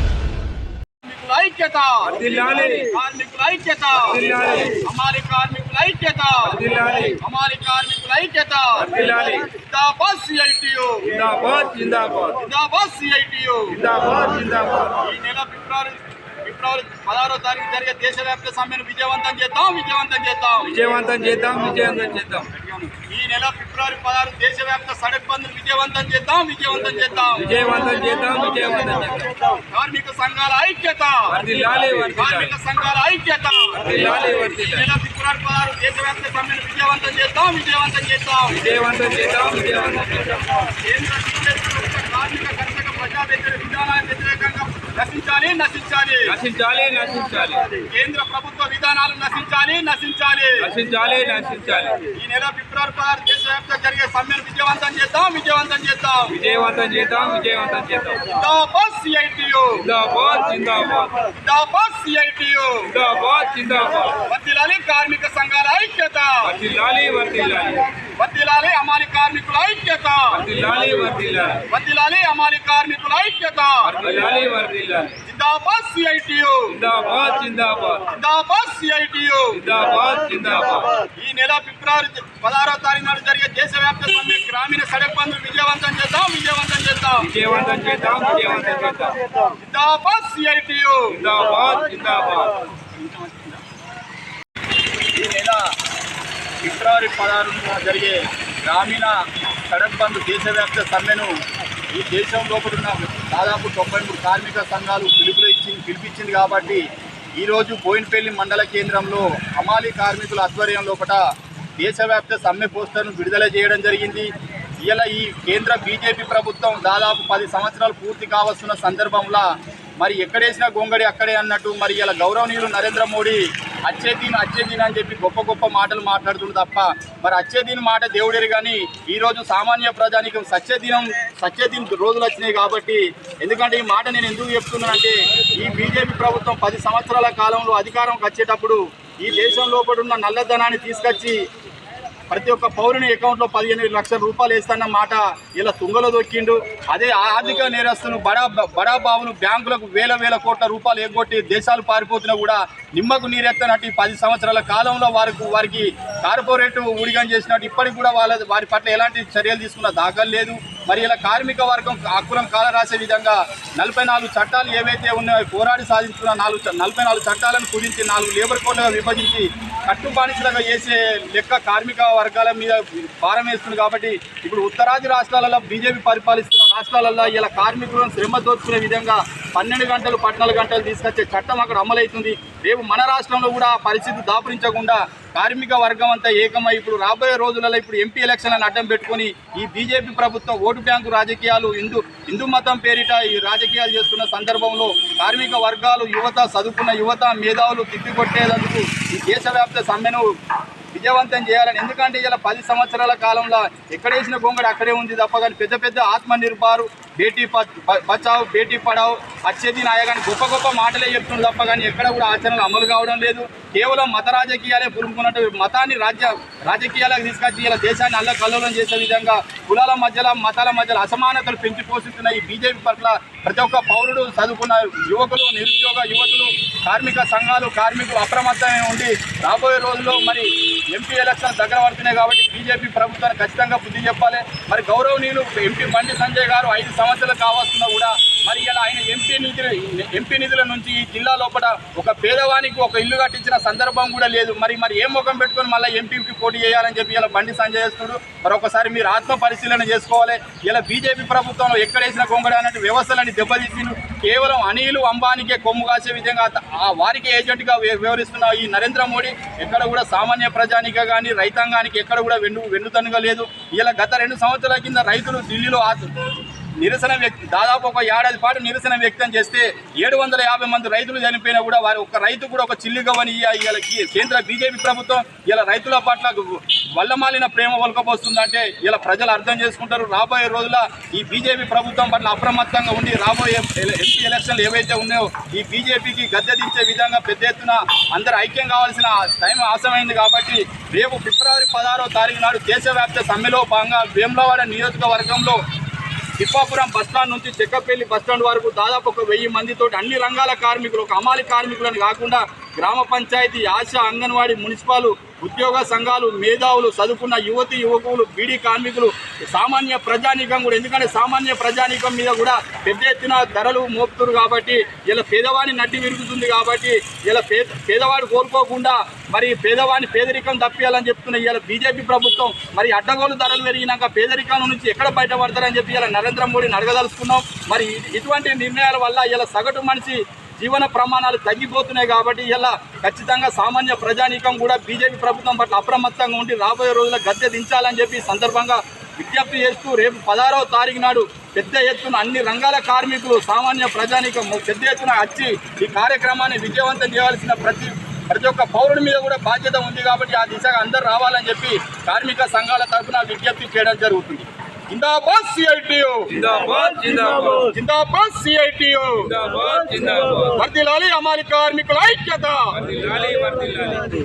కార్మికుల ఐక్యత వర్ధిల్లాలి. కార్మికుల ఐక్యత వర్ధిల్లాలి. హమారి కార్మికుల ఐక్యత వర్ధిల్లాలి. హమారి కార్మికుల ఐక్యత వర్ధిల్లాలి. జిందాబాద్ సిఐటియు జిందాబాద్ జిందాబాద్ జిందాబాద్ సిఐటియు జిందాబాద్ జిందాబాద్ ఈ నెల ఫిబ్రవరి ఫిబ్రవరి పదహారో తారీఖు జరిగే దేశవ్యాప్త సమ్మెను విజయవంతం చేద్దాం విజయవంతం చేద్దాం. విజయవంతం చేద్దాం విజయవంతం చేద్దాం. ఈ నెల ఫిబ్రవరి పదహారు దేశవ్యాప్త సడక్ బంద్ విజయవంతం చేద్దాం విజయవంతం చేద్దాం. విజయవంతం చేద్దాం విజయవంతం చేద్దాం. కార్మిక సంఘాల ఐక్యత. వర్ధిల్లాలి వర్ధిల్లాలి. కార్మిక సంఘాల ఐక్యత. వర్ధిల్లాలి ఈ వర్ధిల్లాలి నెల ఫిబ్రవరి పదహారు దేశవ్యాప్త సమ్మెను విజయవంతం చేద్దాం విజయవంతం చేద్దాం. విజయవంతం చేద్దాం విజయవంతం చేద్దాం. కేంద్ర బీజేపీ ప్రభుత్వ కార్మిక కర్షక ప్రజా వ్యతిరేక విధానాల వ్యతిరేకంగా నశించాలి నశించాలి. నశించాలి నశించాలి. కేంద్ర ప్రభుత్వ విధానాలు నశించాలి నశించాలి. నశించాలి నశించాలి. ఈ నెల ఫిబ్రవరి పదహారు దేశవ్యాప్తంగా జరిగే సమ్మెను విజయవంతం చేద్దాం విజయవంతం చేద్దాం. విజయవంతం చేద్దాం విజయవంతం చేద్దాం. జిందాబాద్ సిఐటియు. జిందాబాద్ జిందాబాద్. జిందాబాద్ సిఐటియు. జిందాబాద్ జిందాబాద్. వర్దిలాలి కార్మిక సంఘాల ఐక్యత. వర్ధిల్లాలి వర్ధిల్లాలి వర్దిలాలి అమాలి కార్మికుల ఐక్యత. వర్ధిల్లాలి వర్ధిల్లాలి వర్దిలాలి అమాలి కార్మికుల ఐక్యత. వర్ధిల్లాలి వర్ధిల్లాలి జిందాబాద్ సిఐటియు. జిందాబాద్ జిందాబాద్. జిందాబాద్ సిఐటియు. జిందాబాద్ జిందాబాద్. ఈ నెల ఫిబ్రవరి పదహారో తారీఖు నాడు జరిగే దేశవ్యాప్త సమ్మె గ్రామీణ సడక్ బంద్ విజయవంతం చేద్దాం విజయవంతం చేద్దాం. విజయవంతం చేద్దాం విజయవంతం చేద్దాం. జిందాబాద్ సిఐటియు. జిందాబాద్ జిందాబాద్. ఈ నెల ఫిబ్రవరి పదహారున జరిగే గ్రామీణ సడక్ బంద్ దేశవ్యాప్త సమ్మెను ఈ దేశం లోపల ఉన్న దాదాపు తొంభై మూడు కార్మిక సంఘాలు పిలుపులు ఇచ్చి పిలిపించింది కాబట్టి ఈరోజు బోయినపల్లి మండల కేంద్రంలో హమాలి కార్మికుల ఆధ్వర్యం లోపల దేశవ్యాప్త సమ్మె పోస్టర్ను విడుదల చేయడం జరిగింది. ఇలా ఈ కేంద్ర బీజేపీ ప్రభుత్వం దాదాపు పది సంవత్సరాలు పూర్తి కావస్తున్న సందర్భంలో మరి ఎక్కడేసిన గొంగడి అక్కడే అన్నట్టు మరి ఇలా గౌరవనీయులు నరేంద్ర మోడీ అచ్చే దీని అని చెప్పి గొప్ప గొప్ప మాటలు మాట్లాడుతుంది తప్ప మరి అచ్చే దీని మాట దేవుడేరు కానీ ఈరోజు సామాన్య ప్రజానికం సత్య దినం రోజులు వచ్చినాయి కాబట్టి ఎందుకంటే ఈ మాట నేను ఎందుకు చెప్తున్నానంటే ఈ బీజేపీ ప్రభుత్వం పది సంవత్సరాల కాలంలో అధికారంకి వచ్చేటప్పుడు ఈ దేశం లోపల ఉన్న నల్లధనాన్ని తీసుకొచ్చి ప్రతి ఒక్క పౌరుని అకౌంట్లో పదిహేను లక్షల రూపాయలు వేస్తాన్న మాట ఇలా తుంగలో దొక్కిండు. అదే ఆర్థిక నేరస్తులు బడా బడా బాబును బ్యాంకులకు వేల వేల కోట్ల రూపాయలు ఎగ్గొట్టి దేశాలు పారిపోతున్నా కూడా నిమ్మకు నీరెత్తనట్టు పది సంవత్సరాల కాలంలో వారికి వారికి కార్పొరేట్ ఊడిగం చేసినట్టు ఇప్పటికి కూడా వాళ్ళ వారి పట్ల ఎలాంటి చర్యలు తీసుకున్న దాఖలు లేదు. మరి ఇలా కార్మిక వర్గం హక్కులను కాలరాసే విధంగా నలభై నాలుగు చట్టాలు ఏవైతే ఉన్నాయో పోరాడి సాధించుకున్న నాలుగు నలభై నాలుగు చట్టాలను కుదించి నాలుగు లేబర్ కోడ్లుగా విభజించి కట్టుబానిసలుగా చేసే లెక్క కార్మిక వర్గాల మీద భారం వేస్తుంది కాబట్టి ఇప్పుడు ఉత్తరాది రాష్ట్రాలలో బీజేపీ పరిపాలిస్తున్న రాష్ట్రాలలో ఇలా కార్మికులను శ్రమ దోచుకునే విధంగా పన్నెండు గంటలు పద్నాలుగు గంటలు తీసుకొచ్చే చట్టం అక్కడ అమలవుతుంది. రేపు మన రాష్ట్రంలో కూడా ఆ పరిస్థితి దాపురించకుండా కార్మిక వర్గం అంతా ఏకమై ఇప్పుడు రాబోయే రోజులలో ఇప్పుడు ఎంపీ ఎలక్షన్లను అడ్డం పెట్టుకొని ఈ బీజేపీ ప్రభుత్వం ఓటు బ్యాంకు రాజకీయాలు హిందూ హిందూ మతం పేరిట ఈ రాజకీయాలు చేస్తున్న సందర్భంలో కార్మిక వర్గాలు యువత చదువుకున్న యువత మేధావులు తిప్పికొట్టేందుకు ఈ దేశవ్యాప్త సమ్మెను విజయవంతం చేయాలని. ఎందుకంటే ఇలా పది సంవత్సరాల కాలంలో ఎక్కడేసిన గొంగడి అక్కడే ఉంది తప్ప కానీ పెద్ద పెద్ద ఆత్మ నిర్భారు బేటీ ప- బచావ్ బేటీ పడావ్ అచ్చేది నాయ కానీ గొప్ప గొప్ప మాటలే చెప్తుంది తప్ప కానీ ఎక్కడ కూడా ఆచరణలు అమలు కావడం లేదు. కేవలం మత రాజకీయాలే పురుముకున్నట్టు మతాన్ని రాజ్య రాజకీయాలకు తీసుకొచ్చి ఇలా దేశాన్ని అల్ల కల్లోలం చేసే విధంగా కులాల మధ్యలో మతాల మధ్యలో అసమానతలు పెంచి పోషిస్తున్న ఈ బీజేపీ పట్ల ప్రతి ఒక్క పౌరుడు చదువుకున్న యువకులు నిరుద్యోగ యువతులు కార్మిక సంఘాలు కార్మికులు అప్రమత్తమే ఉండి రాబోయే రోజుల్లో మరి ఎంపీ ఎలక్షన్ దగ్గర పడుతున్నాయి కాబట్టి బీజేపీ ప్రభుత్వాన్ని ఖచ్చితంగా బుద్ధి చెప్పాలి. మరి గౌరవనీయులు ఎంపీ బండి సంజయ్ గారు ఐదు సంవత్సరాలు కావాల్సిన కూడా మరి ఇలా ఆయన ఎంపీ నిధులు ఎంపీ నిధుల నుంచి ఈ జిల్లా లోపల ఒక పేదవానికి ఒక ఇల్లు కట్టించిన సందర్భం కూడా లేదు. మరి మరి ఏ ముఖం పెట్టుకొని మళ్ళీ ఎంపీకి పోటీ చేయాలని చెప్పి ఇలా బండి సంజయ్ చేస్తుడు మరి ఒకసారి మీరు ఆత్మ పరిశీలన చేసుకోవాలి. ఇలా బీజేపీ ప్రభుత్వంలో ఎక్కడేసిన కొంగడ అన్నట్టు వ్యవస్థలని దెబ్బతీసిండు. కేవలం అనిలు అంబానికే కొమ్ము కాసే విధంగా ఆ వారికి ఏజెంట్గా వివరిస్తున్న ఈ నరేంద్ర మోడీ ఎక్కడ కూడా సామాన్య ప్రజానిక కానీ రైతాంగానికి ఎక్కడ కూడా వెన్ను వెన్నుతనుగా లేదు. ఇలా గత రెండు సంవత్సరాల కింద రైతులు ఢిల్లీలో ఆత్మ నిరసన వ్యక్తి దాదాపు ఒక ఏడాది పాటు నిరసన వ్యక్తం చేస్తే ఏడు వందల యాభై మంది రైతులు చనిపోయినా కూడా వారి ఒక్క రైతు కూడా ఒక చిల్లిగవని ఇలా కేంద్ర బీజేపీ ప్రభుత్వం ఇలా రైతుల పట్ల వల్లమాలిన ప్రేమ ఒలకపోస్తుందంటే ఇలా ప్రజలు అర్థం చేసుకుంటారు. రాబోయే రోజుల ఈ బీజేపీ ప్రభుత్వం పట్ల అప్రమత్తంగా ఉండి రాబోయే ఎంపీ ఎలక్షన్లు ఏవైతే ఉన్నాయో ఈ బీజేపీకి గద్దె దించే విధంగా పెద్ద ఎత్తున అందరూ ఐక్యం కావాల్సిన టైం ఆసమైంది కాబట్టి రేపు ఫిబ్రవరి పదహారో తారీఖు నాడు దేశవ్యాప్త సమ్మెలో భాగంగా వేములవాడ నియోజకవర్గంలో తిప్పాపురం బస్టాండ్ నుంచి చెక్కపల్లి బస్టాండ్ వరకు దాదాపు ఒక వెయ్యి మందితో అన్ని రంగాల కార్మికులు ఒక అమాలి కార్మికులను కాకుండా గ్రామ పంచాయతీ ఆశా అంగన్వాడీ మున్సిపాలు ఉద్యోగ సంఘాలు మేధావులు చదువుకున్న యువతి యువకులు బీడీ కార్మికులు సామాన్య ప్రజానీకం కూడా. ఎందుకంటే సామాన్య ప్రజానీకం మీద కూడా పెద్ద ఎత్తున ధరలు మోపుతురు కాబట్టి ఇలా పేదవాడిని నడ్డి విరుగుతుంది కాబట్టి ఇలా పేద పేదవాడు కోరుకోకుండా మరి పేదవాడిని పేదరికం తప్పియాలని చెప్తున్న ఇలా బీజేపీ ప్రభుత్వం మరి అడ్డగోలు ధరలు పెరిగినాక పేదరికం నుంచి ఎక్కడ బయటపడతారని చెప్పి ఇలా నరేంద్ర మోడీని అడగదలుచుకున్నాం. మరి ఇటువంటి నిర్ణయాల వల్ల ఇలా సగటు మనిషి జీవన ప్రమాణాలు తగ్గిపోతున్నాయి కాబట్టి ఇలా ఖచ్చితంగా సామాన్య ప్రజానీకం కూడా బీజేపీ ప్రభుత్వం పట్ల అప్రమత్తంగా ఉండి రాబోయే రోజుల్లో గద్దె దించాలని చెప్పి సందర్భంగా విజ్ఞప్తి చేస్తూ రేపు పదహారవ తారీఖు నాడు పెద్ద ఎత్తున అన్ని రంగాల కార్మికులు సామాన్య ప్రజానీకం పెద్ద ఎత్తున వచ్చి ఈ కార్యక్రమాన్ని విజయవంతం చేయాల్సిన ప్రతి ప్రతి ఒక్క పౌరుడి మీద కూడా బాధ్యత ఉంది కాబట్టి ఆ దిశగా అందరూ రావాలని చెప్పి కార్మిక సంఘాల తరఫున విజ్ఞప్తి చేయడం జరుగుతుంది. జిందాబాద్ సిఐటియు జిందాబాద్ జిందాబాద్ జిందాబాద్ సిఐటియు జిందాబాద్ జిందాబాద్ వర్దిలాలి అమాలి కార్మికుల ఐక్యత వర్ధిల్లాలి వర్ధిల్లాలి